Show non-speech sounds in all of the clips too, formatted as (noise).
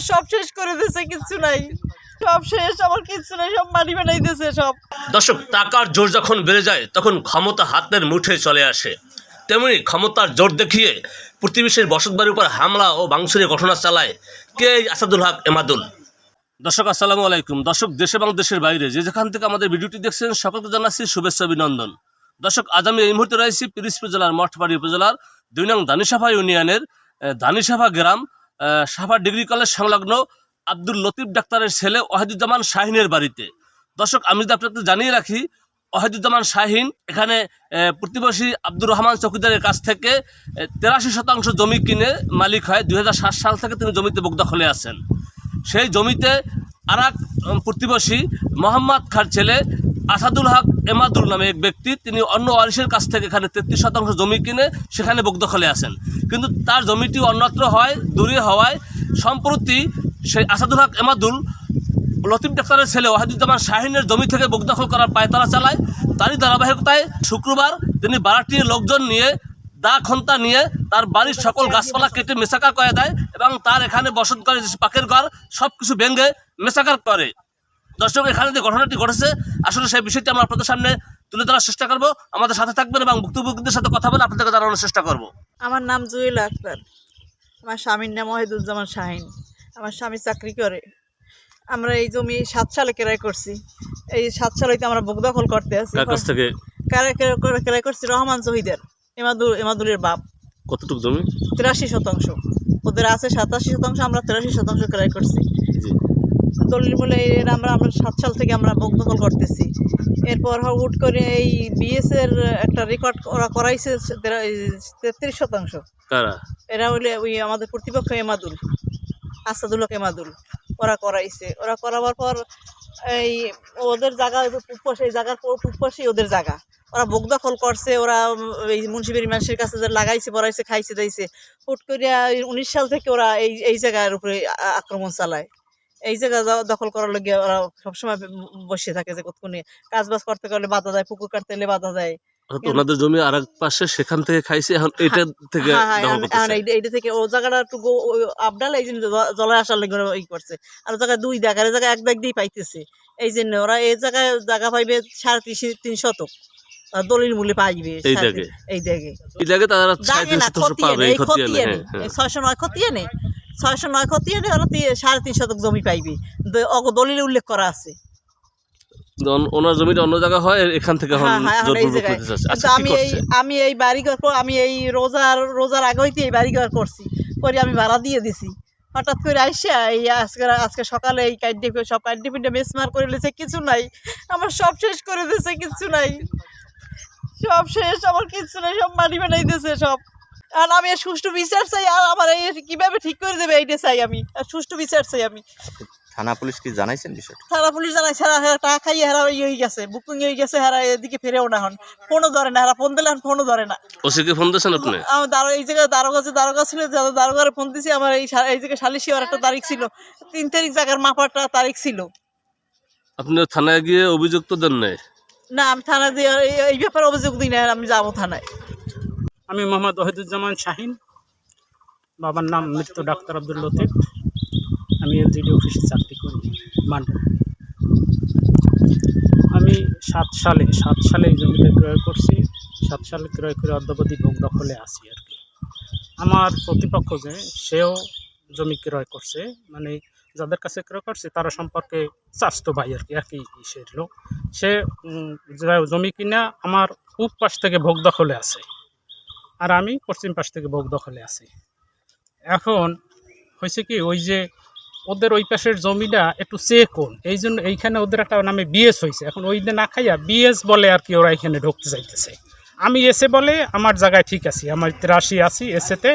আমার সব শেষ করে দিয়েছে কিছু নাই। সব শেষ আমার কিচ্ছু নাই সব মাটি বানাই দিয়েছে সব। দর্শক টাকার জোর যখন বেড়ে যায় তখন ক্ষমতা হাতের মুঠে চলে আসে। তেমনি ক্ষমতার জোর দেখিয়ে প্রতিবেশীর বসতবাড়ির উপর হামলা ও ভাঙচুরের ঘটনা চালায় কে? আসাদুল হক এমাদুল। দর্শক আসসালামু আলাইকুম। দর্শক দেশে এবং দেশের বাইরে যে যেখান থেকে আমাদের ভিডিওটি দেখছেন সকলকে জানাচ্ছি শুভেচ্ছা অভিনন্দন। দর্শক আজ আমি এই মুহূর্তে রয়েছি পিরিসপুর জেলার মঠবাড়ি উপজেলার দুই নং দানিসাভা ইউনিয়নের দানিসাভা গ্রাম সাভা ডিগ্রি কলেজ সংলগ্ন আব্দুল লতিফ ডাক্তারের ছেলে ওয়াহিদুজ্জামান শাহিনের বাড়িতে। দর্শক, আমি যদি আপনাদের জানিয়ে রাখি, ওয়াহিদুজ্জামান শাহিন এখানে প্রতিবেশী আব্দুর রহমান চৌকিদারের কাছ থেকে তেরাশি শতাংশ জমি কিনে মালিক হয়। দুই হাজার সাত সাল থেকে তিনি জমিতে দখলে আছেন। সেই জমিতে আর এক প্রতিবেশী মোহাম্মদ খার ছেলে আসাদুল হক এমাদুল নামে এক ব্যক্তি, তিনি অন্য ওয়ারিসের কাছ থেকে এখানে তেত্রিশ শতাংশ জমি কিনে সেখানে বুক দখলে আছেন। কিন্তু তার জমিটি অন্যত্র হয়, দূরে হওয়ায় সম্প্রতি সেই আসাদুল হক এমাদুল লতিফ ডাক্তারের ছেলে ওয়াহিদুজ্জামান শাহিনের জমি থেকে বুক দখল করার পায়তারা চালায়। তারই ধারাবাহিকতায় শুক্রবার তিনি বারাটির লোকজন নিয়ে, দা খন্তা নিয়ে তার বাড়ির সকল গাছপালা কেটে মেসাকার করে দেয় এবং তার এখানে বসত করে যে পাখির ঘর সব কিছু ভেঙে মেসাকার করে। দর্শক এখানে যে ঘটনাটি ঘটেছে আসলে সেই বিষয়টি আমরা আপনাদের সামনে তুলে ধরার চেষ্টা করব। আমাদের সাথে থাকবেন এবং ভুক্তভোগীদের সাথে কথা বলে আপনাদেরকে জানানোর চেষ্টা করব। আমার নাম জুয়েল আক্তার আমার স্বামীর নাম ওয়াহিদুজ্জামান শাহিন। আমার স্বামী চাকরি করে। আমরা এই জমি সাত সালে ক্রয় করছি। এই সাত সালে তো আমরা বুক দখল করতে আছি। কার কাছ থেকে? ক্রয় করে- ক্রয় করছি রহমান জহিদের এমাদুল এমাদুলের বাপ। কতটুকু জমি? তিরাশি শতাংশ। ওদের আছে সাতাশি শতাংশ আমরা তিরাশি শতাংশ ক্রয় করছি। দলিল বলে এর আমরা আমরা সাত সাল থেকে আমরা বুক দখল করতেছি। এরপর হুট করে এই বিএস এর একটা রেকর্ড ওরা করাইছে তেত্রিশ শতাংশ। এরা হইলে ওই আমাদের প্রতিপক্ষ এমাদুল আসাদুল হক এমাদুল ওরা করাইছে। ওরা করাবার পর এই ওদের জায়গা পুষ্পাস এই জায়গার পুষ্পাসই ওদের জায়গা। ওরা বুক দখল করছে ওরা এই মুন্সিবাড়ি মানুষের কাছে যে লাগাইছে পড়াইছে খাইছে দাইছে। হুট করিয়া উনিশ সাল থেকে ওরা এই এই জায়গার উপরে আক্রমণ চালায়। এই জায়গা দখল করার লগে ওরা সবসময় বসে থাকে যে কতক্ষণে কাজ বাজ করতে গেলে বাধা দেয় পুকুর কাটতে গেলে বাধা দেয়। ওনাদের জমি আর এক পাশে সেখান থেকে খাইছে এখন এটা থেকে হ্যাঁ, হ্যাঁ, এইটা- থেকে ও জায়গাটা একটু এই জন্য জলে আসার লেগে ই করছে। আর জায়গায় দুই দাগ আর জায়গায় এক দাগ দিয়ে পাইতেছে। এই জন্য ওরা এই জায়গায় জায়গা পাইবে সাড়ে তিন তিন শতক দলিল মূল্যে পাইবে এই দাগে? এই দাগে। এই তারা দাগে পাবে এই খতিয়ানে হ্যাঁ হ্যাঁ। ছয়শো নয় ছয়শো নয় খতিয়ে নেই ওরা সাড়ে তিন শতক জমি পাইবে। অগ দলিলে উল্লেখ করা আছে। ওনার জমিটা অন্য জায়গা হয় এখান থেকে হ্যাঁ হ্যাঁ আচ্ছা আমি এই আমি এই কর- আমি এই রোজার রোজার আগে হইতে এই বাড়িঘর করছি। করে আমি ভাড়া দিয়ে দিছি। হঠাৎ করে আইসা এই আজকে আজকে সকালে এই কাইডে সব কাইডে পিন্ডে মেসমার করে দিয়েছে কিছু নাই। আমার সব শেষ করে দিয়েছে কিছু নাই। সব শেষ আমার কিছু নাই সব মাটি বানাই দিয়েছে সব। আর আমি আর সুষ্ঠু বিচার চাই আর আমার এই কীভাবে ঠিক করে দেবে এইটা চাই আমি? আর সুষ্ঠু বিচার চাই আমি। থানা পুলিশ কি জানাইছেন বিষয়টা? থানা পুলিশ জানাই সারা টাকা খাইয়ে হেরা ইয়ে হয়ে গেছে বুকিং হয়ে গেছে হেরা এদিকে ফিরেও না হন ফোনও ধরে না হেরা ফোন দিলে এখন ফোনও ধরে না। ওসিকে ফোন দিয়েছেন আপনি? আমার দারো এই জায়গায় দারোগা যে দারোগা ছিল যাদের দারোগারে ফোন দিছি আমার এই এই জায়গায় সালিশি হওয়ার একটা তারিখ ছিল। তিন তারিখ জায়গার মাপারটা তারিখ ছিল। আপনি থানায় গিয়ে অভিযোগ তো দেন নাই? না আমি থানা দিয়ে এই- এই ব্যাপারে অভিযোগ দিই না আমি যাব থানায়। আমি মোহাম্মদ ওহিদুজ্জামান শাহিন। বাবার নাম মৃত্যু ডাক্তার আব্দুল লতিফ। আমি এলজিডি অফিসে চাকরি করি, মান্ডা। আমি সাত সালে সাত সালে জমিটা ক্রয় করছি। সাত সালে ক্রয় করে অদ্যাবধি ভোগ দখলে আছি আর কি। আমার প্রতিপক্ষ যে, সেও জমি ক্রয় করছে। মানে যাদের কাছে ক্রয় করছে, তারা সম্পর্কে চাস্তো ভাই আর কি, একই লোক। সে জমি কিনা আমার পূব পাশ থেকে ভোগ দখলে আছে। আর আমি পশ্চিম পাশ থেকে ভোগ দখলে আছি। এখন হয়েছে কি ওই যে ওদের ওই পাশের জমিটা একটু চেকন এই জন্য এইখানে ওদের একটা নামে বিএস হয়েছে। এখন ওই না খাইয়া বিএস বলে আর কি ওরা এখানে ঢুকতে চাইতেছে। আমি এসে বলে আমার জায়গায় ঠিক আছি আমার তেরাশি আছি এসেতে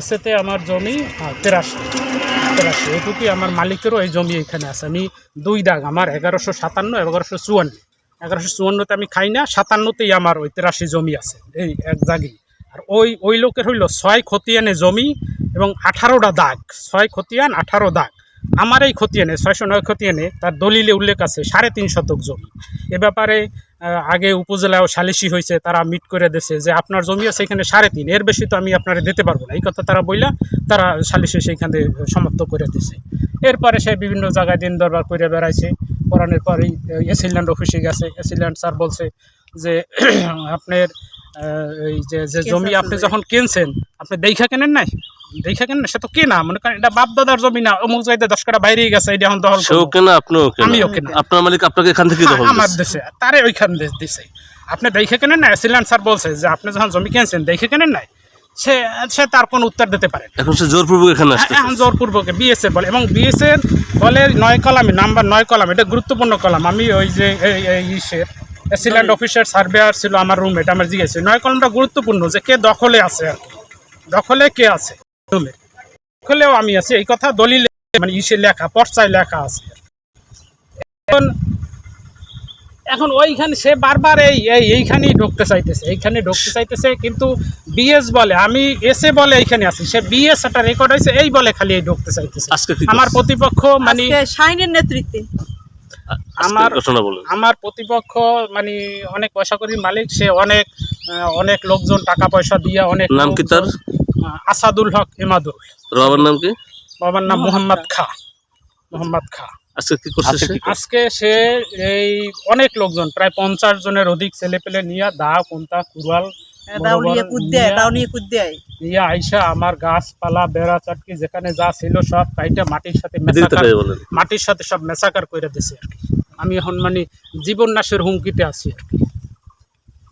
এসেতে আমার জমি হ্যাঁ, তেরাশি তেরাশি। এটুকুই আমার মালিকেরও এই জমি এখানে আছে। আমি দুই দাগ আমার এগারোশো সাতান্ন এগারোশো চুয়ান্ন। এগারোশো চুয়ান্নতে আমি খাই না সাতান্নতেই আমার ওই তেরাশি জমি আছে এই এক দাগই। আর ওই ওই লোকের হইল ছয় খতিয়ানে জমি এবং আঠারোটা দাগ। ছয় খতিয়ান, আঠারো দাগ। আমার এই খতিয়ানে, ছয়শো নয় খতিয়ানে তার দলিলে উল্লেখ আছে সাড়ে তিন শতক জমি। এ ব্যাপারে আগে উপজেলায় সালিশি হয়েছে, তারা মিট করে দিছে যে আপনার জমি আছে এখানে সাড়ে তিন, এর বেশি তো আমি আপনারা দিতে পারব না। এই কথা তারা বইলা তারা সালিশি সেইখানে সমাপ্ত করে দিছে এরপরে সে বিভিন্ন জায়গায় দিন দরবার করে বেড়াইছে। পড়ানোর পরেই এসিল্যান্ড অফিসে গেছে। এসিল্যান্ড স্যার বলছে যে, (clears throat) আপনার এই যে যে জমি আপনি যখন কিনছেন আপনি দেখা কেনেন নাই? দেখা কেনেন না সে তো কেনা মনে করেন এটা বাপ দাদার জমি না অমুক জায়গায় দশ কাটা বাইরে গেছে এটা এখন দখল সেও কেনা আপনিও কেনা। আমিও কেনা। আপনার মালিক আপনাকে এখান থেকে দখল হ্যাঁ, আমার দেশে তারে ওইখান দেশ দিছে। আপনি দেখে কেনেন না এসিল্যান্ড স্যার বলছে যে আপনি যখন জমি কিনছেন দেখে কেনেন নাই? সে সে তার কোনো উত্তর দিতে পারে। এখন সে জোরপূর্বক এখানে আসছে এখন জোরপূর্বকে বিএসএফ বলে এবং বিএসএফ বলে নয় কলামে নাম্বার নয় কলাম এটা গুরুত্বপূর্ণ কলাম। আমি ওই যে এই এই ইসের এসিল্যান্ড অফিসার সার্ভেয়ার ছিল আমার রুম এটা আমার জিজ্ঞেস নয় কলমটা গুরুত্বপূর্ণ যে কে দখলে আছে আর দখলে কে আছে? রুমে দখলেও আমি আছি। এই কথা দলিলে মানে ইসে লেখা পর্চায় লেখা আছে। এখন এখন ওইখানে সে বারবার এই এই এইখানেই ঢুকতে চাইতেছে এইখানে ঢুকতে চাইতেছে কিন্তু বিএস বলে আমি এসে বলে এইখানে আছি সে বিএস একটা রেকর্ড হয়েছে এই বলে খালি এই ঢুকতে চাইতেছে। আজকে আমার প্রতিপক্ষ মানে শাইনের নেতৃত্বে। আমার- ঘটনা বলুন। আমার প্রতিপক্ষ মানে অনেক পয়সা করির মালিক সে অনেক অনেক লোকজন টাকা পয়সা দিয়ে অনেক নাম কি তার? আসাদুল হক এমাদুল তোর বাবার নাম কি? বাবার নাম মোহাম্মদ খা। মোহাম্মদ খা। আজকে কি আজকে সে? এই অনেক লোকজন প্রায় পঞ্চাশ জনের অধিক ছেলে পেলে নিয়ে দা কোনটা কুড়াল দাও নিয়ে কুদ দেয় দাও নিয়ে কুদ দেয় নিয়ে আইসা আমার গাছপালা বেড়া চাটকি যেখানে যা ছিল সব কাইটা মাটির সাথে এদিকে মেসাকার তাকাই বলেন মাটির সাথে সব মেসাকার করে দিছে আর কি। আমি এখন মানে জীবন নাশের হুমকিতে আছি আর কি।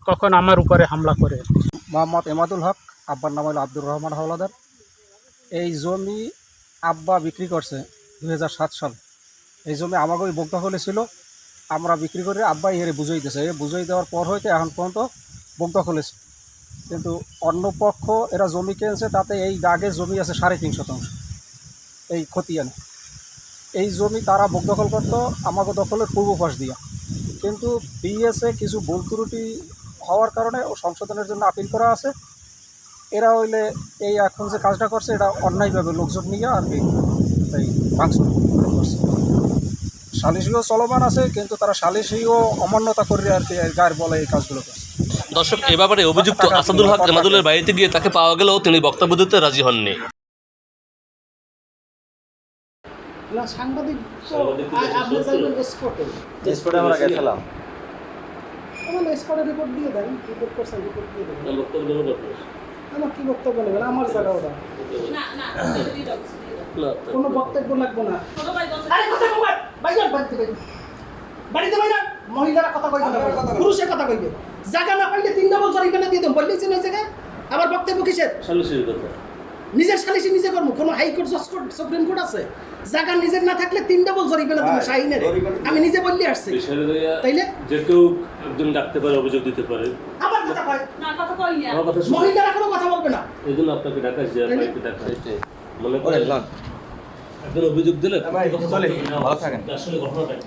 কখন আমার উপরে হামলা করে। মোহাম্মদ এমাদুল হক আব্বার নাম হলো আব্দুর রহমান হাওলাদার। এই জমি আব্বা বিক্রি করছে দুই সাল। এই জমি আমাকে ওই ছিল আমরা বিক্রি করে আব্বা এর বুঝাই দিয়েছে এ বুঝাই দেওয়ার পর হইতে এখন পর্যন্ত বগদখলে ছিল কিন্তু অন্য পক্ষ এরা জমি কিনছে, তাতে এই দাগে জমি আছে সাড়ে তিন শতাংশ। এই খতিয়ানে। এই জমি তারা বগদখল করতো, আমাকে দখলের পূর্ব পাশ দিয়া। কিন্তু বিএসএ কিছু ভুল ত্রুটি হওয়ার কারণে ও সংশোধনের জন্য আপিল করা আছে। এরা হইলে এই এখন যে কাজটা করছে, এটা অন্যায়ভাবে লোকজন নিয়ে আর কি এই ভাঙচুর। সালিশিও চলমান আছে কিন্তু তারা সালিশিও অমান্যতা করে আর কি গায়ের বলে এই কাজগুলো করছে। দর্শক এ ব্যাপারে অভিযুক্ত আসাদুল হক এমাদুলের বাড়িতে গিয়ে তাকে পাওয়া গেলেও তিনি বক্তব্য দিতে রাজি হননি। না সাংবাদিক আপনি যাবেন এসকোর্টে স্পটে আমরা গেছিলাম। আমার এসকোর্টে রিপোর্ট দিয়ে দেন রিপোর্ট করছেন রিপোর্ট দিয়ে দেবেন। আমার কি বক্তব্য নেবেন? আমার জায়গা ওটা। কোনো বক্তব্য লাগবে না। আরে কথা কইবা বাইরে বাড়িতে বাইরে বাড়িতে বাইরে মহিলারা কথা কইবে না। পুরুষের কথা কইবে। জায়গা না পাইলে তিন ডবল জরিমানা দিয়ে দেব বললেই না জায়গা আবার বক্তব্য কিসের? নিজের সালিশি নিজে করব কোনো হাইকোর্ট জজ কোর্ট সুপ্রিম কোর্ট আছে? জায়গা নিজের না থাকলে তিন ডবল জরিমানা দেবো শাহিনের। আমি নিজে বললি আসছি। তাইলে? যে কেউ একজন ডাকতে পারে অভিযোগ দিতে পারে। আবার কথা কয়। আমার কথা শুনুন মহিলারা কোনো কথা বলবে না। এই জন্য আপনাকে ডাকা যে বাড়িতে ডাকা মনে করেন না। একজন অভিযোগ দিলে ভালো থাকেন। আসলে ঘটনাটা কি?